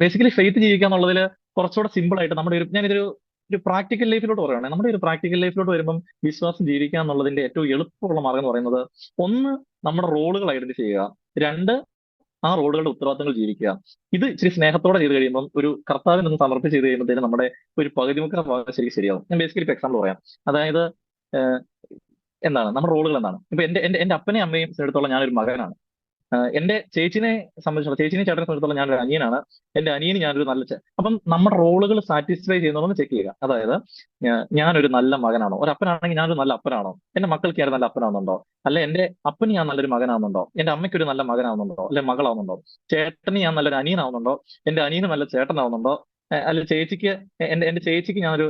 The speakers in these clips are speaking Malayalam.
ബേസിക്കലി ഫെയ്ത്ത് ജീവിക്കുക എന്നുള്ളതിൽ കുറച്ചുകൂടെ സിമ്പിൾ ആയിട്ട് നമ്മുടെ ഒരു ഞാനിതൊരു ഒരു പ്രാക്ടിക്കൽ ലൈഫിലോട്ട് പറയുകയാണ് നമ്മുടെ ഒരു പ്രാക്ടിക്കൽ ലൈഫിലോട്ട് വരുമ്പം വിശ്വാസം ജീവിക്കുക എന്നുള്ളതിന്റെ ഏറ്റവും എളുപ്പമുള്ള മാർഗം എന്ന് പറയുന്നത് ഒന്ന് നമ്മുടെ റോളുകൾ ഐഡന്റിഫൈ ചെയ്യുക. രണ്ട് ആ റോളുകളുടെ ഉത്തരവാദിത്തങ്ങൾ ജീവിക്കുക. ഇത് ഇച്ചിരി സ്നേഹത്തോടെ ചെയ്ത് കഴിയുമ്പോൾ ഒരു കർത്താവിന് ഒന്ന് സമർപ്പിച്ച് ചെയ്ത് കഴിയുമ്പോഴത്തേനും നമ്മുടെ ഒരു പകുതി മുക്കാൽ ഭാഗം ശരിക്കും ശരിയാവും. ഞാൻ ബേസിക്കലി ഇപ്പൊ എക്സാമ്പിൾ പറയാം. അതായത് എന്താണ്? നമ്മുടെ റോളുകൾ എന്താണ്? ഇപ്പൊ എന്റെ എന്റെ എന്റെ അപ്പനെയും അമ്മയും എടുത്തോളം ഞാനൊരു മകനാണ്. എന്റെ ചേച്ചിനെ സംബന്ധിച്ചിടത്തോളം ചേച്ചിനെ ചേട്ടനെ സംബന്ധിച്ചിടത്തോളം ഞാനൊരു അനിയനാണ്. എന്റെ അനിയന് ഞാനൊരു നല്ല അപ്പം നമ്മുടെ റോളുകൾ സാറ്റിസ്ഫൈ ചെയ്യുന്നതെന്ന് ചെക്ക് ചെയ്യുക. അതായത് ഞാനൊരു നല്ല മകനാണോ? ഒരു അപ്പനാണെങ്കിൽ ഞാനൊരു നല്ല അപ്പനാണോ? എന്റെ മക്കൾക്ക് ഞാൻ നല്ല അപ്പനാവുന്നുണ്ടോ? അല്ല എന്റെ അപ്പന് ഞാൻ നല്ലൊരു മകനാവുന്നുണ്ടോ? എന്റെ അമ്മയ്ക്ക് ഒരു നല്ല മകനാവുന്നുണ്ടോ? അല്ലെ മകളാവുന്നുണ്ടോ? ചേട്ടന് ഞാൻ നല്ലൊരു അനിയനാവുന്നുണ്ടോ? എന്റെ അനിയന് നല്ല ചേട്ടനാവുന്നുണ്ടോ? അല്ല ചേച്ചിക്ക് എന്റെ എന്റെ ചേച്ചിക്ക് ഞാനൊരു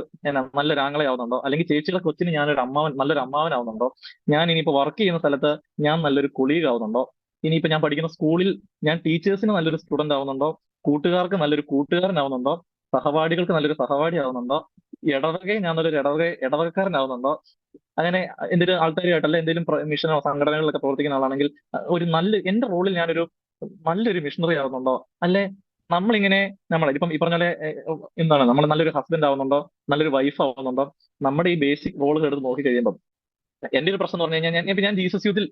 നല്ലൊരു ആങ്ങളയാവുന്നുണ്ടോ? അല്ലെങ്കിൽ ചേച്ചിയുടെ കൊച്ചിന് ഞാനൊരു അമ്മാവൻ നല്ലൊരു അമ്മാവനാവുന്നുണ്ടോ? ഞാൻ ഇനിയിപ്പോ വർക്ക് ചെയ്യുന്ന സ്ഥലത്ത് ഞാൻ നല്ലൊരു കുളിയാവുന്നുണ്ടോ ഇനിയിപ്പോ ഞാൻ പഠിക്കുന്ന സ്കൂളിൽ ഞാൻ ടീച്ചേഴ്സിന് നല്ലൊരു സ്റ്റുഡന്റ് ആവുന്നുണ്ടോ? കൂട്ടുകാർക്ക് നല്ലൊരു കൂട്ടുകാരനാവുന്നുണ്ടോ? സഹപാഠികൾക്ക് നല്ലൊരു സഹപാഠി ആവുന്നുണ്ടോ? ഇടവകയെ ഞാൻ നല്ലൊരു ഇടവക ഇടവകക്കാരനാവുന്നുണ്ടോ? അങ്ങനെ എന്തെങ്കിലും ആൾക്കാരുമായിട്ടല്ല എന്തെങ്കിലും മിഷനോ സംഘടനകളിലൊക്കെ പ്രവർത്തിക്കുന്ന ആളാണെങ്കിൽ ഒരു നല്ല എന്റെ റോളിൽ ഞാനൊരു നല്ലൊരു മിഷണറി ആവുന്നുണ്ടോ? അല്ലെ നമ്മളിങ്ങനെ നമ്മൾ ഇപ്പം ഈ പറഞ്ഞ പോലെ എന്താണ് നമ്മൾ നല്ലൊരു ഹസ്ബൻഡ് ആവുന്നുണ്ടോ? നല്ലൊരു വൈഫ് ആവുന്നുണ്ടോ? നമ്മുടെ ഈ ബേസിക് റോളുകൾ എടുത്ത് നോക്കി കഴിയുമ്പോൾ എന്റെ ഒരു പ്രശ്നം എന്ന് പറഞ്ഞു കഴിഞ്ഞാൽ ഞാൻ ഞാൻ ജീസസ് യൂത്തിൽ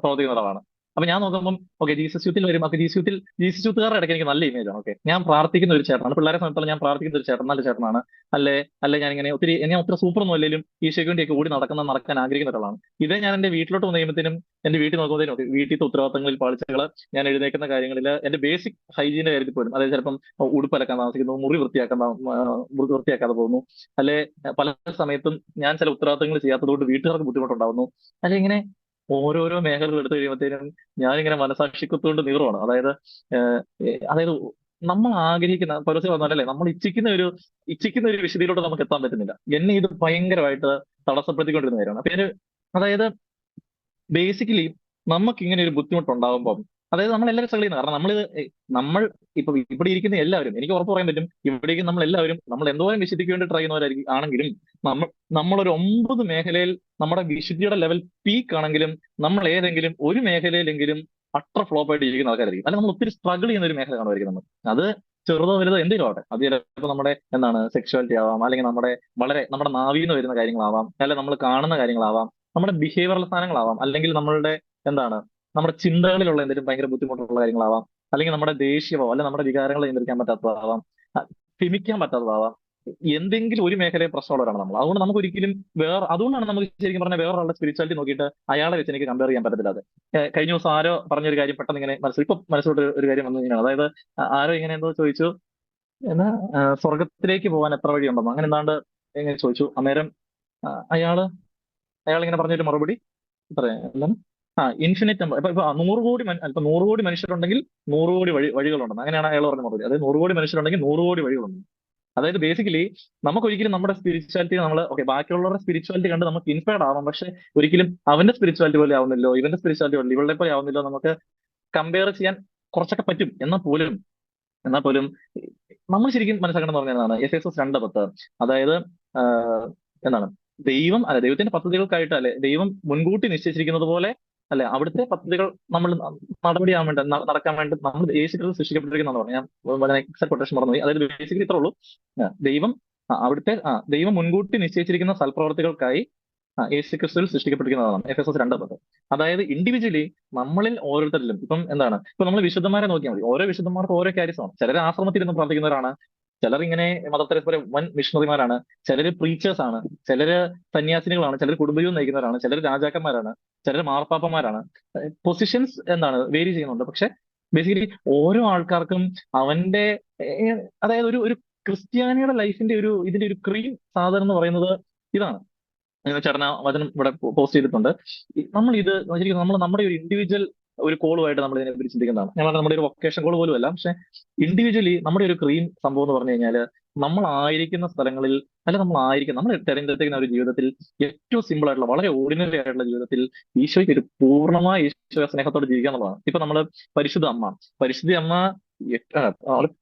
പ്രവർത്തിക്കുന്ന ഒരാളാണ്. അപ്പൊ ഞാൻ നോക്കുമ്പോൾ ഓക്കെ ജീസസ് യൂത്തിൽ വരും. അപ്പൊ ജീസസ് യൂത്തിൽ ജീസസ് യൂത്തുകാരുടെ ഇടയ്ക്ക് എനിക്ക് നല്ല ഇമേജ് ആണ് ഓക്കെ ഞാൻ പ്രാർത്ഥിക്കുന്ന ഒരു ചേട്ടനാണ്. പിള്ളേരെ സമയത്തോളം ഞാൻ പ്രാർത്ഥിക്കുന്ന ഒരു ചേട്ടൻ നല്ല ചേട്ടനാണ്. അല്ലെ? അല്ലെ ഞാൻ ഇങ്ങനെ ഒത്തിരി ഞാൻ ഒത്തിരി സൂപ്പർ ഒന്നും അല്ലെങ്കിലും ഈശോയ്ക്ക് വേണ്ടിയൊക്കെ ഓടി നടക്കുന്ന നടക്കാൻ ആഗ്രഹിക്കുന്ന ഒരാളാണ്. ഇതേ ഞാൻ എന്റെ വീട്ടിലോട്ട് വന്നു എന്റെ വീട്ടിൽ നോക്കുമ്പോഴത്തേനും ഓക്കെ വീട്ടിലത്തെ ഉത്തരവാദിത്തങ്ങളിൽ പാളിച്ചകൾ ഞാൻ എഴുന്നേക്കുന്ന കാര്യങ്ങളിൽ എന്റെ ബേസിക് ഹൈജീന്റെ കാര്യത്തിൽ പോലും അതായത് ചിലപ്പം ഉടുപ്പലക്കാൻ താമസിക്കുന്നു മുറി വൃത്തിയാക്കാൻ മുറി വൃത്തിയാക്കാതെ പോകുന്നു. അല്ലെ? പല സമയത്തും ഞാൻ ചില ഉത്തരവാദിത്തങ്ങൾ ചെയ്യാത്തതുകൊണ്ട് വീട്ടുകാർക്ക് ബുദ്ധിമുട്ടുണ്ടാവുന്നു. അല്ലെ ഇങ്ങനെ ഓരോരോ മേഖലകൾ എടുത്തു കഴിയുമ്പോഴത്തേനും ഞാനിങ്ങനെ മനസാക്ഷിക്കത്തുകൊണ്ട് നീറുവാണ്. അതായത് അതായത് നമ്മൾ ആഗ്രഹിക്കുന്ന പരസ്യം പറഞ്ഞാലല്ലേ നമ്മൾ ഇച്ഛിക്കുന്ന ഒരു ഇച്ഛിക്കുന്ന ഒരു വിശുദ്ധിയിലോട്ട് നമുക്ക് എത്താൻ പറ്റുന്നില്ല. എന്നെ ഇത് ഭയങ്കരമായിട്ട് തടസ്സപ്പെടുത്തിക്കൊണ്ടിരുന്ന കാര്യമാണ്. അപ്പൊ അതായത് ബേസിക്കലി നമുക്ക് ഇങ്ങനെ ഒരു ബുദ്ധിമുട്ടുണ്ടാകുമ്പോൾ അതായത് നമ്മൾ എല്ലാവരും സ്ട്രഗിൾ ചെയ്യുന്നത്. കാരണം നമ്മൾ നമ്മൾ ഇപ്പൊ ഇവിടെ ഇരിക്കുന്ന എല്ലാവരും എനിക്ക് ഉറപ്പ് പറയാൻ പറ്റും ഇവിടേക്ക് നമ്മൾ എല്ലാവരും നമ്മൾ എന്തോരം വിശുദ്ധിക്ക് വേണ്ടി ട്രൈ ചെയ്യുന്നവരായിരിക്കും ആണെങ്കിലും നമ്മൾ നമ്മളൊരു ഒമ്പത് മേഖലയിൽ നമ്മുടെ വിശുദ്ധിയുടെ ലെവൽ പീക്ക് ആണെങ്കിലും നമ്മൾ ഏതെങ്കിലും ഒരു മേഖലയിലെങ്കിലും അത്ര ഫ്ലോപ്പ് ആയിട്ട് ഇരിക്കുന്ന ആൾക്കാരായിരിക്കും. അല്ലെങ്കിൽ നമ്മൾ ഒത്തിരി സ്ട്രഗിൾ ചെയ്യുന്ന ഒരു മേഖല കാണുമായിരിക്കും നമ്മൾ. അത് ചെറുതോ വലുതോ എന്തെങ്കിലും ആവട്ടെ. അത് ചിലപ്പോൾ നമ്മുടെ എന്താണ് സെക്ഷുവാലിറ്റി ആവാം അല്ലെങ്കിൽ നമ്മുടെ വളരെ നമ്മുടെ നാവിൽ വരുന്ന കാര്യങ്ങളാവാം അല്ലെങ്കിൽ നമ്മൾ കാണുന്ന കാര്യങ്ങളാവാം നമ്മുടെ ബിഹേവിയറൽ സാധനങ്ങളാവാം അല്ലെങ്കിൽ നമ്മളുടെ എന്താണ് നമ്മുടെ ചിന്തകളിലുള്ള എന്തെങ്കിലും ഭയങ്കര ബുദ്ധിമുട്ടുള്ള കാര്യങ്ങളാവാം. അല്ലെങ്കിൽ നമ്മുടെ ദേഷ്യമോ അല്ലെങ്കിൽ നമ്മുടെ വികാരങ്ങൾ നിയന്ത്രിക്കാൻ പറ്റാത്തതാവാം ക്ഷമിക്കാൻ പറ്റാത്തതാവാം. എന്തെങ്കിലും ഒരു മേഖലയെ പ്രശ്നമുള്ളവരാണ് നമ്മൾ. അതുകൊണ്ട് നമുക്ക് ഒരിക്കലും വേറെ അതുകൊണ്ടാണ് നമുക്ക് ശരിക്കും പറഞ്ഞാൽ വേറൊരാളുടെ സ്പിരിച്വാലിറ്റി നോക്കിയിട്ട് അയാളെ വെച്ച് എനിക്ക് കമ്പയർ ചെയ്യാൻ പറ്റത്തില്ല അത്. കഴിഞ്ഞ ദിവസം ആരോ പറഞ്ഞൊരു കാര്യം പെട്ടെന്ന് ഇങ്ങനെ മനസ്സിൽ ഇപ്പൊ മനസ്സിലോട്ട് ഒരു- കാര്യം വന്നു കഴിഞ്ഞാൽ അതായത് ആരോ ഇങ്ങനെ എന്തോ ചോദിച്ചു എന്നാ സ്വർഗത്തിലേക്ക് പോകാൻ എത്ര വഴിയുണ്ടെന്ന് അങ്ങനെ എന്താണ്ട് ഇങ്ങനെ ചോദിച്ചു. അന്നേരം അയാൾ അയാൾ ഇങ്ങനെ പറഞ്ഞൊരു മറുപടി പറയാം എന്താണ്? ആ ഇൻഫിനിറ്റ് നമ്പർ ഇപ്പൊ ഇപ്പൊ നൂറ് കോടി ഇപ്പൊ നൂറ് കോടി മനുഷ്യരുണ്ടെങ്കിൽ നൂറ് കോടി വഴി വഴികളുണ്ടെന്ന് അങ്ങനെയാണ് അയാൾ പറഞ്ഞ മറുപടി അതായത് നൂറ് കോടി മനുഷ്യരുണ്ടെങ്കിൽ നൂറ് കോടി വഴികളുണ്ട്. അതായത് ബേസിക്കലി നമുക്ക് ഒരിക്കലും നമ്മുടെ സ്പിരിച്വാലിറ്റി നമ്മൾ ഓക്കെ ബാക്കിയുള്ളവരുടെ സ്പിരിച്വാലിറ്റി കണ്ട് നമുക്ക് ഇൻസ്പയർഡ് ആവാം. പക്ഷെ ഒരിക്കലും അവന്റെ സ്പിരിച്വാലിറ്റി പോലെ ആവുന്നില്ലോ ഇവന്റെ സ്പിരിച്വാലിറ്റി പോലെ ഇവളുടെ പോലെ ആവുന്നില്ലോ നമുക്ക് കമ്പയർ ചെയ്യാൻ കുറച്ചൊക്കെ പറ്റും. എന്നാൽ പോലും എന്നാൽ പോലും നമ്മൾ ശരിക്കും മനസ്സിലാക്കണം പറഞ്ഞതാണ് എസ് എസ് എസ് രണ്ട് പത്ത്. അതായത് എന്താണ്? ദൈവം അല്ല ദൈവത്തിന്റെ പദ്ധതികൾക്കായിട്ട് അല്ലെ ദൈവം മുൻകൂട്ടി നിശ്ചയിച്ചിരിക്കുന്നത് പോലെ അല്ലെ? അവിടുത്തെ പദ്ധതികൾ നമ്മൾ നടപടിയാവാൻ വേണ്ടി നടക്കാൻ വേണ്ടി നമ്മൾ യേശുക്രിസ്തു സൃഷ്ടിക്കപ്പെട്ടിരിക്കുന്നതാണ് പറഞ്ഞു ഞാൻ വളരെ എക്സാക്ട് കൊട്ടേഷൻ മറന്നുപോയി. അതായത് ബേസിക്കലി ഇത്രേ ഉള്ളൂ. ദൈവം അവിടുത്തെ ദൈവം മുൻകൂട്ടി നിശ്ചയിച്ചിരിക്കുന്ന സൽപ്രവർത്തികൾക്കായി യേശു ക്രിസ്തുവിൽ സൃഷ്ടിക്കപ്പെട്ടിരിക്കുന്നതാണ്. എഫ് എസ് എസ് രണ്ട് പത്ത് അതായത് ഇൻഡിവിജ്വലി നമ്മളിൽ ഓരോരുത്തരിലും ഇപ്പം എന്താണ്? ഇപ്പൊ നമ്മൾ വിശുദ്ധന്മാരെ നോക്കിയാൽ മതി. ഓരോ വിശുദ്ധന്മാർക്ക് ഓരോ കാര്യമാണ് ചിലർ ആശ്രമത്തിൽ നിന്ന് പ്രാർത്ഥിക്കുന്നവരാണ്. ചിലർ ഇങ്ങനെ മതത്തെ പോലെ വൻ മിഷണറിമാരാണ് ചിലർ പ്രീച്ചേഴ്സ് ആണ് ചിലര് സന്യാസിനികളാണ് ചിലർ കുടുംബജീവൻ നയിക്കുന്നവരാണ് ചിലർ രാജാക്കന്മാരാണ് ചിലർ മാർപ്പാപ്പന്മാരാണ്. പൊസിഷൻസ് എന്താണ്? വേരി ചെയ്യുന്നുണ്ട്. പക്ഷെ ബേസിക്കലി ഓരോ ആൾക്കാർക്കും അവന്റെ അതായത് ഒരു ഒരു ക്രിസ്ത്യാനിയുടെ ലൈഫിന്റെ ഒരു ഇതിന്റെ ഒരു ക്രീം സാധനം എന്ന് പറയുന്നത് ഇതാണ്. ചേട്ടന വചനം ഇവിടെ പോസ്റ്റ് ചെയ്തിട്ടുണ്ട്. നമ്മൾ ഇത് ശരിക്കും നമ്മൾ നമ്മുടെ ഒരു ഇൻഡിവിജ്വൽ ഒരു കോളുമായിട്ട് നമ്മൾ ഇതിനെ പറ്റി ചിന്തിക്കുന്നതാണ്. ഞാൻ പറഞ്ഞ നമ്മുടെ ഒരു വൊക്കേഷൻ കോൾ പോലും അല്ല. പക്ഷെ ഇൻഡിവിജ്വലി നമ്മുടെ ഒരു ക്രീം സംഭവം എന്ന് പറഞ്ഞു കഴിഞ്ഞാൽ നമ്മൾ ആയിരിക്കുന്ന സ്ഥലങ്ങളിൽ അല്ല നമ്മൾ ആയിരിക്കുന്ന നമ്മൾ തെരഞ്ഞെടുത്തിരിക്കുന്ന ഒരു ജീവിതത്തിൽ ഏറ്റവും സിമ്പിൾ ആയിട്ടുള്ള വളരെ ഓർഡിനറി ആയിട്ടുള്ള ജീവിതത്തിൽ ഈശോയ്ക്ക് ഒരു പൂർണമായ ഈശോ സ്നേഹത്തോടെ ജീവിക്കുക എന്നുള്ളതാണ്. ഇപ്പൊ നമ്മൾ പരിശുദ്ധ അമ്മ പരിശുദ്ധ അമ്മ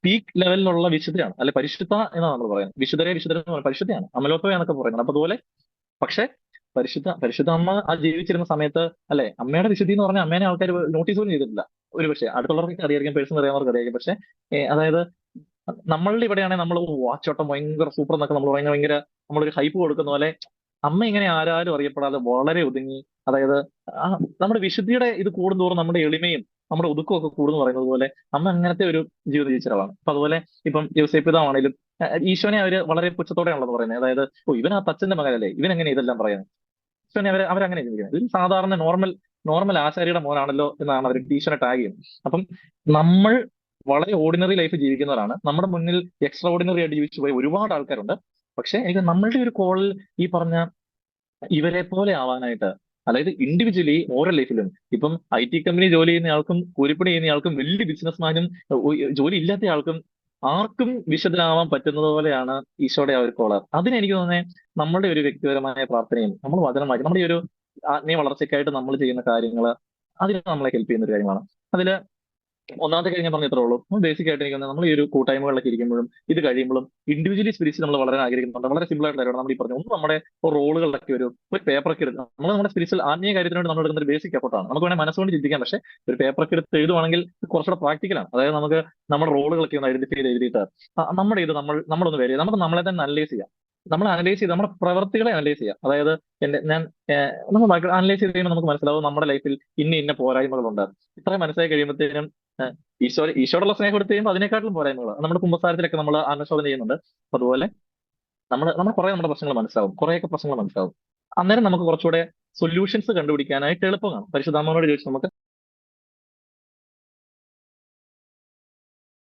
പീക്ക് ലെവലിലുള്ള വിശുദ്ധയാണ്. അല്ലെ പരിശുദ്ധ എന്നാണ് നമ്മൾ പറയുന്നത്. വിശുദ്ധരെ വിശുദ്ധരെ പരിശുദ്ധയാണ്. അമലോത്വ എന്നൊക്കെ പറയുന്നത്. അപ്പൊ അതുപോലെ പക്ഷെ പരിശുദ്ധ പരിശുദ്ധ അമ്മ ആ ജീവിച്ചിരുന്ന സമയത്ത് അല്ലെ അമ്മയുടെ വിശുദ്ധി എന്ന് പറഞ്ഞാൽ അമ്മേനെ ആൾക്കാർ നോട്ടീസ് പോലും ചെയ്തിട്ടില്ല. ഒരു പക്ഷേ അടുത്തുള്ളവർക്ക് അറിയായിരിക്കും പേഴ്സൺ അറിയാവുന്നവർക്ക് അറിയായിരിക്കും. പക്ഷെ അതായത് നമ്മളുടെ ഇവിടെയാണെങ്കിൽ നമ്മൾ വാച്ചോട്ടം ഭയങ്കര സൂപ്പർ എന്നൊക്കെ നമ്മൾ ഭയങ്കര ഭയങ്കര നമ്മളൊരു ഹൈപ്പ് കൊടുക്കുന്ന പോലെ അമ്മ ഇങ്ങനെ ആരാരും അറിയപ്പെടാതെ വളരെ ഒതുങ്ങി. അതായത് നമ്മുടെ വിശുദ്ധിയുടെ ഇത് കൂടുന്തോറും നമ്മുടെ എളിമയും നമ്മുടെ ഒതുക്കും ഒക്കെ കൂടുന്നു പറയുന്നത് പോലെ അമ്മ അങ്ങനത്തെ ഒരു ജീവിത ജീവിച്ചൊരാളാണ് അപ്പൊ അതുപോലെ ഇപ്പം യോസേപ്പിതാവാണേലും ഈശോനെ അവർ വളരെ പുച്ഛത്തോടെയാണല്ലോ പറയുന്നത് അതായത് ഓ ഇവൻ ആ തച്ചന്റെ മകനല്ലേ ഇവൻ എങ്ങനെ ഇതെല്ലാം പറയുന്നത് ഈശോനെ അവർ അവരങ്ങനെ ചിന്തിക്കുന്നത്. ഇത് സാധാരണ നോർമൽ നോർമൽ ആശാരിയുടെ മോനാണല്ലോ എന്നാണ് അവർ ഈശോനെ ടാഗ് ചെയ്യുന്നത്. അപ്പം നമ്മൾ വളരെ ഓർഡിനറി ലൈഫ് ജീവിക്കുന്നവരാണ്. നമ്മുടെ മുന്നിൽ എക്സ്ട്രാ ഓർഡിനറി ആയിട്ട് ജീവിച്ചു പോയ ഒരുപാട് ആൾക്കാരുണ്ട്. പക്ഷെ എനിക്ക് നമ്മളുടെ ഒരു കോളിൽ ഈ പറഞ്ഞ ഇവരെ പോലെ ആവാനായിട്ട് അതായത് ഇൻഡിവിജ്വലി ഓരോ ലൈഫിലും ഇപ്പം ഐ ടി കമ്പനി ജോലി ചെയ്യുന്ന ആൾക്കും കൂലിപ്പണി ചെയ്യുന്ന ആൾക്കും വലിയ ബിസിനസ്മാനും ജോലി ഇല്ലാത്ത ആൾക്കും ആർക്കും വിശുദ്ധനാവാൻ പറ്റുന്നത് പോലെയാണ് ഈശോയുടെ ആ ഒരു കോളർ അതിന് എനിക്ക് തോന്നുന്നത് നമ്മുടെ ഒരു വ്യക്തിപരമായ പ്രാർത്ഥനയും നമ്മൾ വചനം വായിക്കും നമ്മുടെ ഒരു ആത്മീയ വളർച്ചയ്ക്കായിട്ട് നമ്മൾ ചെയ്യുന്ന കാര്യങ്ങൾ അതിന് നമ്മളെ ഹെൽപ്പ് ചെയ്യുന്ന ഒരു കാര്യമാണ്. അതിൽ ഒന്നാമത്തെ കാര്യം ഞാൻ പറഞ്ഞത്രേ ഉള്ളൂ ബേസിക് ആയിട്ട് എനിക്ക് നമ്മൾ ഈ ഒരു കൂട്ടായ്മകളിലൊക്കെ ഇരിക്കുമ്പോഴും ഇത് കഴിയുമ്പോഴും ഇൻഡിവിജ്വലി സ്പിരിച്ച് നമ്മൾ വളരെ ആഗ്രഹിക്കുന്നുണ്ട്. വളരെ സിമ്പിൾ ആയിട്ടുള്ള കാര്യമാണ് നമ്മൾ ഈ പറഞ്ഞു ഒന്ന് നമ്മുടെ റോളുകളിലൊക്കെ ഒരു ഒരു പേപ്പറൊക്കെ എടുക്കുക നമ്മൾ നമ്മുടെ സ്പിരിച്വൽ ആത്മീയ കാര്യത്തിനോട് നമ്മൾ എടുക്കുന്ന ഒരു ബേസിക് എഫോർട്ടാണ് നമുക്ക് വേണമെങ്കിൽ മനസ്സുകൊണ്ട് ചിന്തിക്കാം. പക്ഷേ ഒരു പേപ്പറൊക്കെ എടുത്ത് എഴുതുവാണെങ്കിൽ കുറച്ചുകൂടെ പ്രാക്ടിക്കലാണ് അതായത് നമുക്ക് നമ്മുടെ റോളുകളൊക്കെ ഒന്ന് ഐഡന്റിഫൈ ചെയ്ത് എഴുതിയിട്ട് നമ്മുടെ ഇത് നമ്മൾ നമ്മളൊന്ന് വരിക നമുക്ക് നമ്മളെ തന്നെ അനലൈസ് ചെയ്യാം. നമ്മൾ അനലൈസ് ചെയ്ത് നമ്മുടെ പ്രവർത്തികളെ അനലൈസ് ചെയ്യാം. അതായത് എന്റെ ഞാൻ നമ്മൾ അനലൈസ് ചെയ്ത് കഴിയുമ്പോൾ നമുക്ക് മനസ്സിലാവും നമ്മുടെ ലൈഫിൽ ഇന്ന ഇന്ന പോരായ്മകളുണ്ട്. ഇത്രയും മനസ്സിലായി കഴിയുമ്പോഴത്തേനും ഈശോ ഈശോടുള്ള സ്നേഹം എടുത്ത് കഴിയുമ്പോൾ അതിനെക്കാട്ടിലും പോരായ്മകൾ നമ്മുടെ കുമ്പസാരത്തിലൊക്കെ നമ്മൾ അന്വേഷണം ചെയ്യുന്നുണ്ട്. അതുപോലെ നമ്മൾ നമ്മൾ കുറെ നമ്മുടെ പ്രശ്നങ്ങൾ മനസ്സിലാവും. കുറേയൊക്കെ പ്രശ്നങ്ങൾ മനസ്സിലാവും. അന്നേരം നമുക്ക് കുറച്ചുകൂടെ സൊല്യൂഷൻസ് കണ്ടുപിടിക്കാനായിട്ട് എളുപ്പമാണ്. പരിശുദ്ധാമ്മയോട് ചോദിച്ചു നമുക്ക്